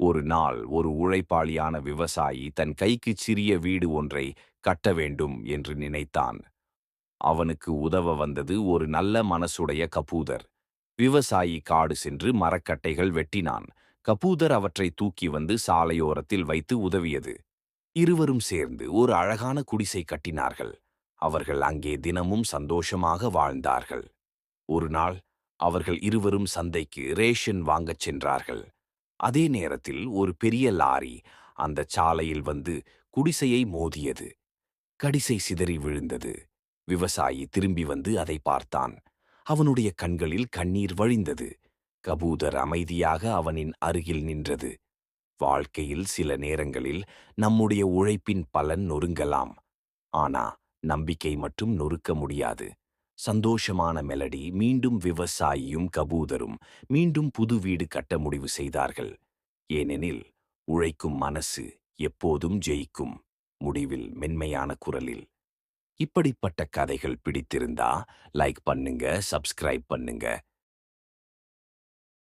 ஒரு நாள் ஒரு உழைப்பாளியான விவசாயி தன் கைக்கு சிறிய வீடு ஒன்றை கட்ட வேண்டும் என்று நினைத்தான். அவனுக்கு உதவ வந்தது ஒரு நல்ல மனசுடைய கபூதர். விவசாயி காடு சென்று மரக்கட்டைகள் வெட்டினான். கபூதர் அவற்றை தூக்கி வந்து சாலையோரத்தில் வைத்து உதவியது. இருவரும் சேர்ந்து ஒரு அழகான குடிசை கட்டினார்கள். அவர்கள் அங்கே தினமும் சந்தோஷமாக வாழ்ந்தார்கள். ஒரு நாள் அவர்கள் இருவரும் சந்தைக்கு ரேஷன் வாங்கச் சென்றார்கள். அதே நேரத்தில் ஒரு பெரிய லாரி அந்த சாலையில் வந்து குடிசையை மோதியது. கடிசை சிதறி விழுந்தது. விவசாயி திரும்பி வந்து அதை பார்த்தான். அவனுடைய கண்களில் கண்ணீர் வழிந்தது. கபூதர் அமைதியாக அவனின் அருகில் நின்றது. வாழ்க்கையில் சில நேரங்களில் நம்முடைய உழைப்பின் பலன் நொறுங்கலாம். ஆனா நம்பிக்கை மட்டும் நொறுக்க முடியாது. சந்தோஷமான மெலடி மீண்டும் விவசாயியும் கபூதரும் மீண்டும் புது வீடு கட்ட முடிவு செய்தார்கள். ஏனெனில் உழைக்கும் மனசு எப்போதும் ஜெயிக்கும் முடிவில் மென்மையான குரலில். இப்படிப்பட்ட கதைகள் பிடித்திருந்தா லைக் பண்ணுங்க சப்ஸ்கிரைப் பண்ணுங்க.